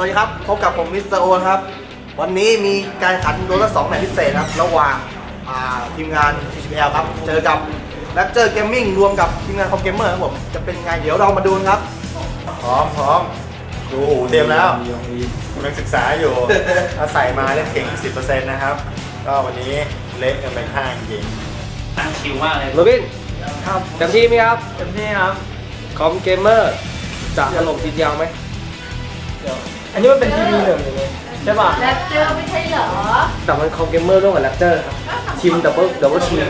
วัสดีครับ พบกับผมมิสเตอร์โอนะครับ วันนี้มีการแข่งขันโดนละสองแมตช์พิเศษครับ ระหว่างอ่าทีมงาน TCL ครับ เจอกับแรปเจอร์เกมมิ่งรวมกับทีมงานคอมเกมเมอร์ครับผม จะเป็นยังไงเดี๋ยวเรามาดูกันครับ พร้อมพร้อมดูหูเตรียมแล้วกำลังศึกษาอยู่เอาใส่มาเล่นเก่ง 10%นะครับ ก็วันนี้เละกันไปข้างจริงตั้งคิวมากเลยโรบินเต็มที่ไหมครับเต็มที่ครับคอมเกมเมอร์จะถล่มทีเดียวไหม อันนี้มันเป็นทีวีเหลืองอยู่เลยใช่ป่ะ แรปเจอร์ไม่ใช่เหรอแต่มันคอมเกมเมอร์ร่วมกับแรปเตอร์ครับทีมดับเบิลดับเบิลทีม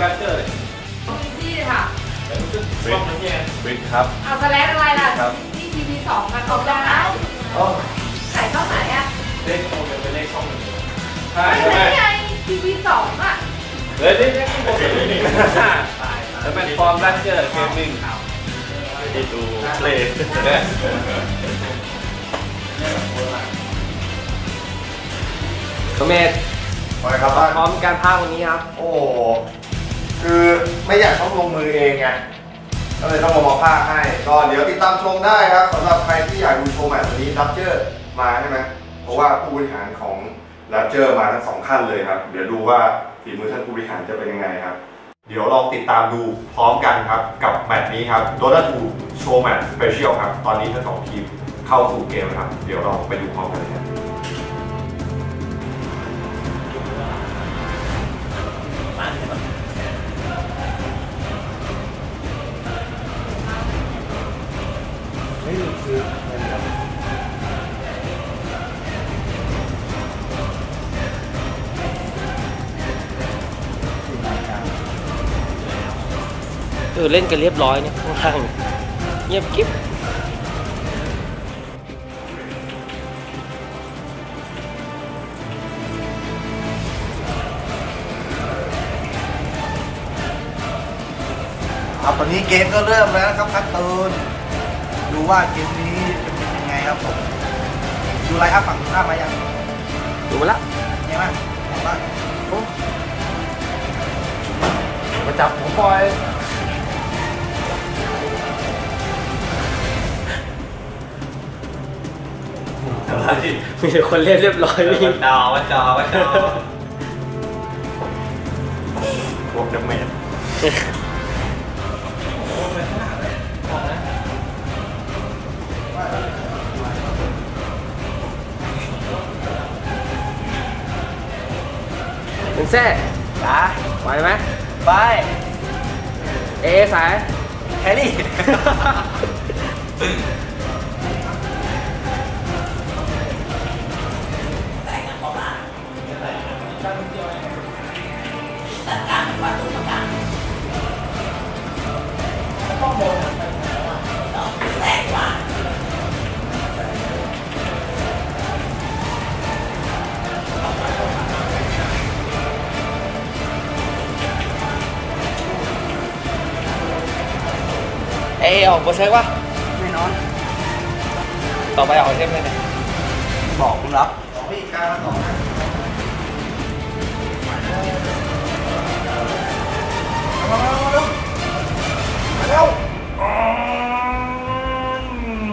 ที่ค่ะวิทครับเอาสแลนอะไรล่ะครับ ที่ทีวีสองกันเอาได้ไหนช่องไหนอะเลขช่องเป็นเลขช่องหนึ่งไม่ใช่ไงทีวีสองอะเฮ้ยนี่นี่ผมเป็นนี่แล้วเป็นฟอร์มแรปเจอร์เกมมิ่งที่ดูเพลย์ คอมเมดไปครับบ้านพร้อมการพากย์วันนี้ครับ โอ้คือไม่อยากต้องลงมือเองไงก็เลยต้องมามาภาคให้ก็เดี๋ยวติดตามชมได้ครับสำหรับใครที่อยากดูโชว์แมตช์วันนี้รับเจอร์มาใช่ไหมเพราะว่าผู้บริหารของรับเจอร์มาทั้งสองขั้นเลยครับ เดี๋ยวดูว่าฝีมือท่านผู้บริหารจะเป็นยังไงครับ เดี๋ยวลองติดตามดูพร้อมกันครับกับแมตช์นี้ครับโดนาทูโชว์แมตช์สเปเชียลครับ ตอนนี้ทั้งสองทีมเข้าสู่เกมแล้วครับ เดี๋ยวเราไปดูพร้อมกันเลยครับ เออเล่นกันเรียบร้อยเนี่ยข้างๆเงียบกิ๊บ นนี้เกมก็เริ่มแล้วนะครับคัตตูนดูว่าเกมนี้จะเป็นยังไงครับผมดูไลน์อัพฝั่งตรงข้ามมายังดูมาละไงบ้างไงบ้างโอ้มาจับผมบอยมีแต่คนเล่นเรียบร้อยนี่ดาววัดจอวัดจอพวกเดอะแมนเป็นแซ่จ้าไหวไหมไปเอสายแฮร์รี่ เอออกโปรเซกวะไม่นอน ต่อไปออกเทมเลยเนี่ยบอกคุณรับบอกพี่การมาต่อนะมาเร็วมาเร็วมาเร็วอืม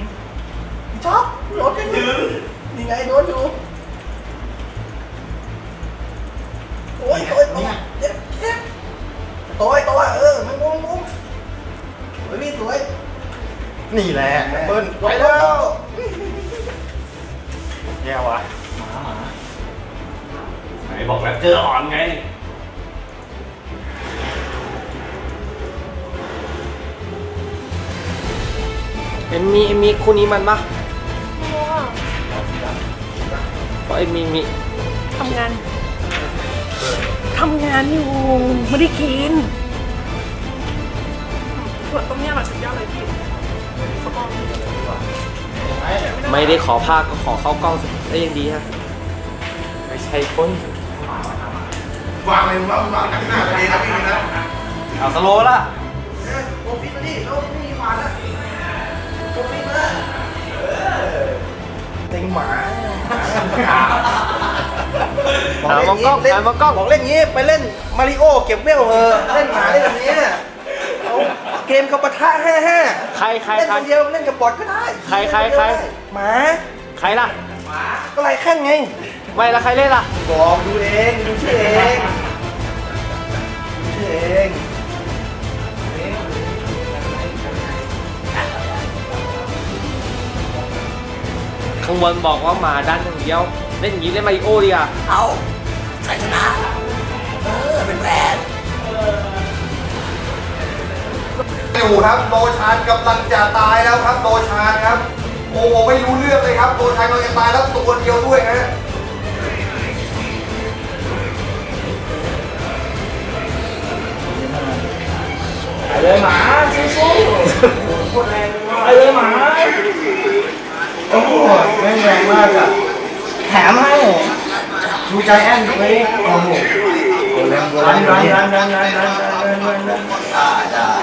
ช็อปรถกันอยู่นี่ไงรถอยู่โอ้ยโอ้ยโอ้ย นี่แหละแอปเปิ้ลไปแล้วแย่วะไหนบอกแล้วเจออ่อนไงเอ็มมีเอ็มมีคู่นี้มันปะเพราะเอ็มมีมีทำงานทำงานอยู่ไม่ได้กินส่วนตรงเนี้ยแบบสุดยอดเลยพี่ ไม่ได้ขอภาคก็ขอเข้ากล้องสิได้ยังดีฮะไม่ใช่คนวางเลยมึงวางวางกันหน้าเลยนะพี่นะเอาสโลว์ละโปรฟิตมาดิเขาไม่มีขวานอะโปรฟิตมาเต็งหมาหามองกล้องหามองกล้องบอกเล่นงี้ไปเล่นมาริโอเก็บเวลเถอะเล่นหมาได้แบบนี้เอา เกมกับปะทะแฮ่แฮ่ใครใครเล่นใครคนเดียวเล่นกับบอทก็ได้ใครใครใคร หมา ใครล่ะ ก็ไรแค่นไง ไม่แล้วใครเล่นล่ะ บอกดูเองดูชื่อเองดูชื่อเองเองข้างบนบอกว่าหมาดันอย่างเดียว เล่นอย่างนี้เล่นมาริโอดีอะเอาใส่ชนะเออเป็นแผน อยู่ครับโลชานกำลังจะตายแล้วครับโลชานครับ โอ้โหไม่รู้เรื่องเลยครับโลชานกำลังจะตายแล้วตัวเดียวด้วยฮะไปเลยหมาสู้ๆโคตรแรงไปเลยหมาโอ้โหแม่งแรงมากอะแถมให้ดูใจแอนดูเลยโอ้โหแรงตัวรันแรรันงรันรันรันรันรันรั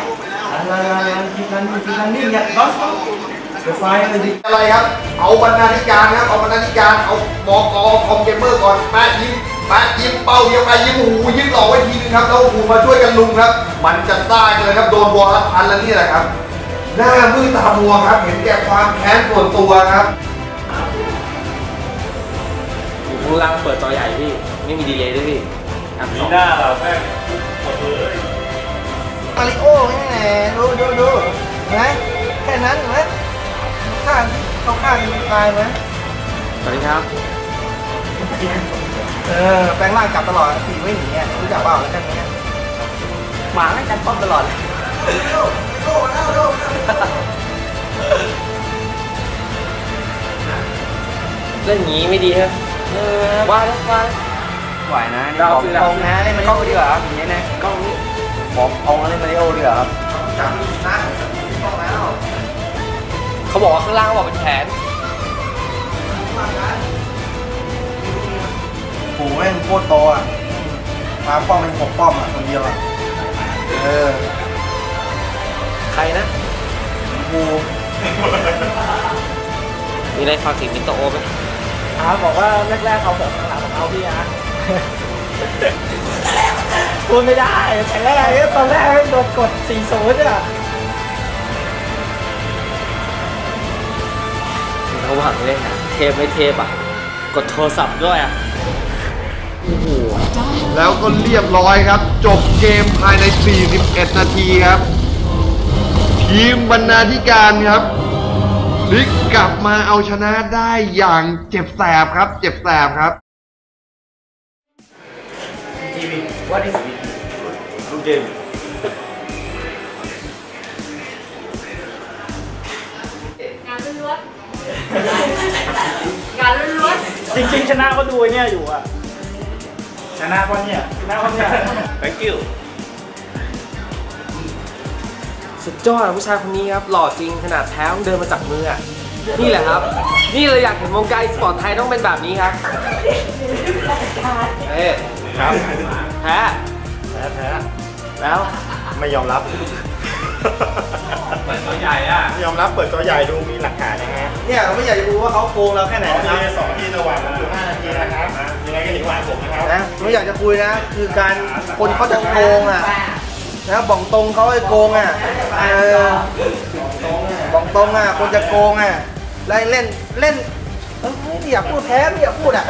น รันได้ได้รันรันรันรันทีรันทีรันนี่เนี่ยล็อกเดี๋ยวไฟเลยดิอะไรครับ เอาบรรณาธิการครับ เอาบรรณาธิการ เอาบอกอคอมเกมเมอร์ก่อนแปะยิ้มแปะยิ้มเป้าเยี่ยมไปยิ้มหูยิ้มหลอกไว้ทีนึงครับแล้วหูมาช่วยกันลุมครับ มันจะได้เลยครับ โดนบอลรัดพันแล้วนี่แหละครับ หน้ามืดตามัวครับ เห็นแก่ความแค้นส่วนตัวครับอยู่ข้างล่างเปิดจอใหญ่พี่ ไม่มีดีเลย์ด้วยพี่แอปสมีองหน้าเราแม่งหมดเลย มาริโอแม่ดูดูดูเห็นไหมแค่นั้นเห็นไหมข้างเขาข้างมันตายไหมสวัสดีครับ เออแปลงร่างกลับตลอดผีไม่หนีอะรู้จักเปล่าแล้วกันเนี้ยหมาไม่กันป้อมตลอดเลยเล่นอย่างนี้ไม่ดีฮะเออว่าแล้วว่าไหวนะเราคือเราตรงนะเล่นมาริโอดีกว่าครับอย่างนี้นะกล้องนี้ บอกเอาเล่นมาริโอดีกว่าครับจับมีนะต้องแล้วเขาบอกว่าข้างล่างเขาบอกเป็นแผนโหแม่งโคตรโตอะมาป้อมเป็นหกป้อมอะคนเดียวอะเออใครนะกูมีอะไรฝากถึงมิสเตอร์โอไหมอาบอกว่าแรกๆเขาผมหลังๆเขาพี่นะ พูดไม่ได้แต่แรกตอนแรกโดนกด4 0อะระหว่างเล่นอะเทปไม่เทปอะ กดโทรศัพท์ด้วยอะโอ้โหแล้วก็เรียบร้อยครับ จบเกมภายใน 41 นาทีครับ ทีมบรรณาธิการครับพลิกกลับมาเอาชนะได้อย่างเจ็บแสบครับ เจ็บแสบครับ What is it? ดูเกมงานล้วนงานล้วนจริงๆชนะก็ดูไอ้เนี่ยอยู่อะ ชนะก็เนี่ย ชนะก็เนี่ย thank you สุดยอดผู้ชายคนนี้ครับ หล่อจริงขนาดแพ้ต้องเดินมาจับมืออะ นี่แหละครับ นี่เลยอยากเห็นวงการสปอร์ตไทยต้องเป็นแบบนี้ครับ เอ๊ะครับ แพ้แพ้แพ้แล้วไม่ยอมรับ เปิดตัวใหญ่อะไม่ยอมรับเปิดตัวใหญ่ดูมีหลักฐานนะฮะเนี่ยเราไม่อยากจะรู้ว่าเขาโกงเราแค่ไหนสองนะคทีรับสองทีระหว่างผมอยู่5นาทีนะครับยังไงก็เห็นหวานผมนะครับนะไม่อยากจะคุยนะ คือการคนเขาจะโกงอะนะบอกตรงเขาไอ้โกงอะเออบอกตรงอะคนจะโกงอะแล้วเล่นเล่นเออไม่อยากพูดแพ้ไม่อยากพูดอะ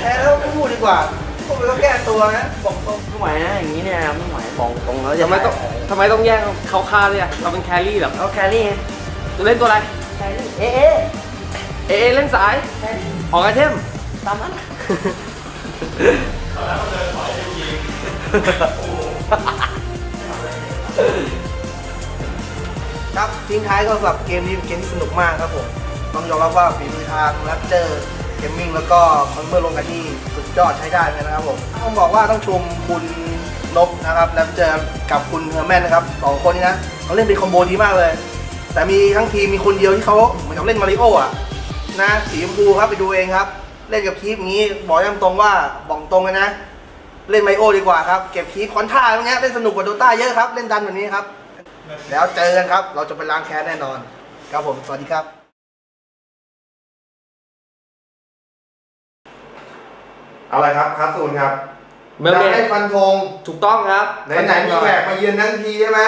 แพ้แล้วไม่พูดดีกว่า พูดไปก็แก้ตัวนะบอกตรงไม่ไหวนะอย่างนี้เนี่ยไม่ไหวบอกตรงแล้วทำไมต้องทำไมต้องแย่งเขาฆ่าเลยอะเราเป็นแครี่เหรอเอาแครี่จะเล่นตัวอะไรแครี่เอ๊ะเอ๊ะเอเอเล่นสายออกไอเทมตามนั้นครับทิ้งท้ายก็สำหรับเกมนี้เป็นเกมที่สนุกมากครับผมต้องยอมรับว่าฝีมือทางแรปเจอร์เกมมิ่งแล้วก็มันเมื่อลงกันที่สุด ยอดใช้ได้เลยนะครับผมต้องบอกว่าต้องชมคุณนบนะครับแรปเจอกับคุณเฮอร์แมนนะครับสองคนนี้นะเขาเล่นเป็นคอมโบดีมากเลย แต่มีทั้งทีมมีคนเดียวที่เขาเหมือนกับเล่นมาริโออะนะสีชมพูครับไปดูเองครับ เล่นกับคีปนี้บอกย้ำตรงว่าบอกตรงเลยนะ เล่นไมโอดีกว่าครับ เก็บคีปคอนท่าตรงนี้เล่นสนุกกว่าโดต้าเยอะครับ เล่นดันแบบนี้ครับ แล้วเจอกันครับ เราจะไปล้างแค้นแน่นอน ครับผมสวัสดีครับ อาละครับคาสูนครับเมลเมจะให้ดฟันธงถูกต้องครับไหนๆมีแขกมาเยือนทั้งทีใช่ไหม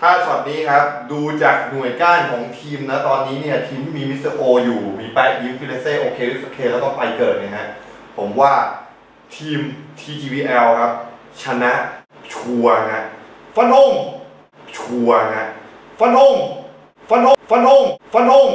ถ้าช็อตนี้ครับ ดูจากหน่วยก้านของทีมนะตอนนี้เนี่ยทีมที่มีมิสเตอร์โออยู่มีแปะยิมฟิเลเซ่โอเคลิสเคแล้วก็ไปเกิดเนี่ยฮะผมว่าทีม TGVL ครับ ชนะชัวร์ฮะฟันธงชัวร์ฮะฟันธงฟันธงฟันธงฟันธง